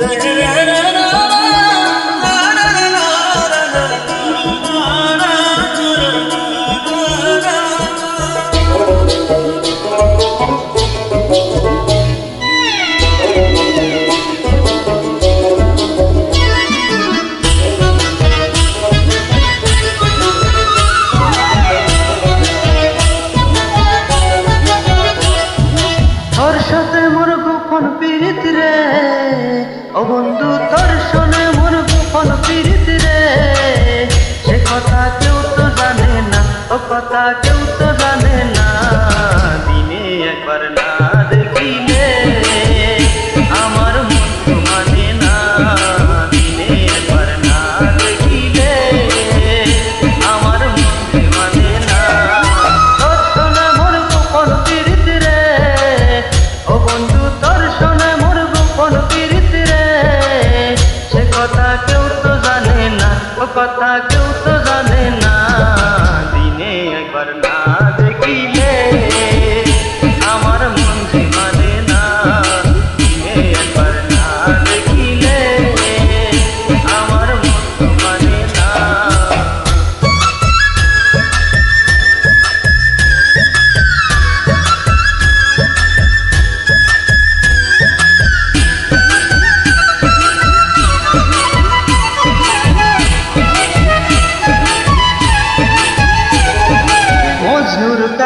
你这样 কথা কেউ তো জানে না। দিনে একবার না দেখিলে আমার মন তো মানে না। দিনে একবার না দেখিলে আমার মন তো মানে না। তোর শোনে মোর গোপন পীড়িত রে। ও বন্ধু তোর শোনে মোর গোপন পীড়িত রে। সে কথা কেউ তো জানে না। ও কথা কেউ তো জানে না।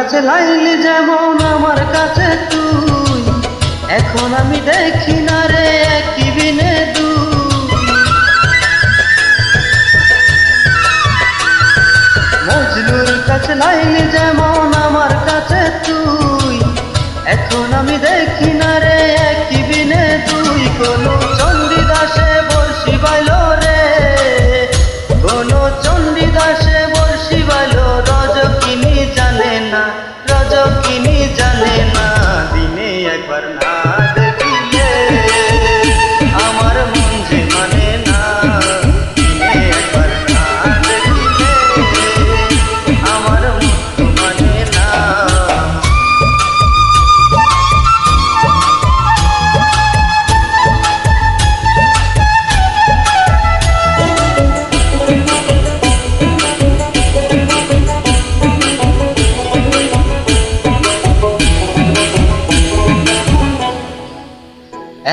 কাছে লাইলি যেমন আমার কাছে তুই। এখন আমি দেখি না রে, একই বিনে মজনুর কাছে লাইলি যেমন আমার কাছে তুই। এখন আমি দেখি না রে, একই বিনে দুই। কোন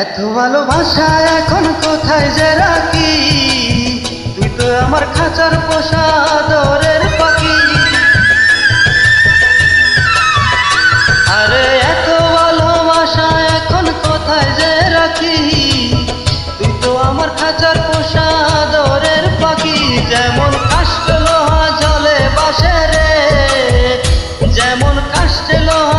এত ভালোবাসা এখন কোথায় যে রাখি? তুই তো আমার খাঁচার পোষাদরের পাখি। আরে এত ভালোবাসা এখন কোথায় যে রাখি? তুই তো আমার খাঁচার পোষাদরের পাখি। যেমন কাষ্ট লোহা জলে বাসে রে, যেমন কাষ্ট লোহা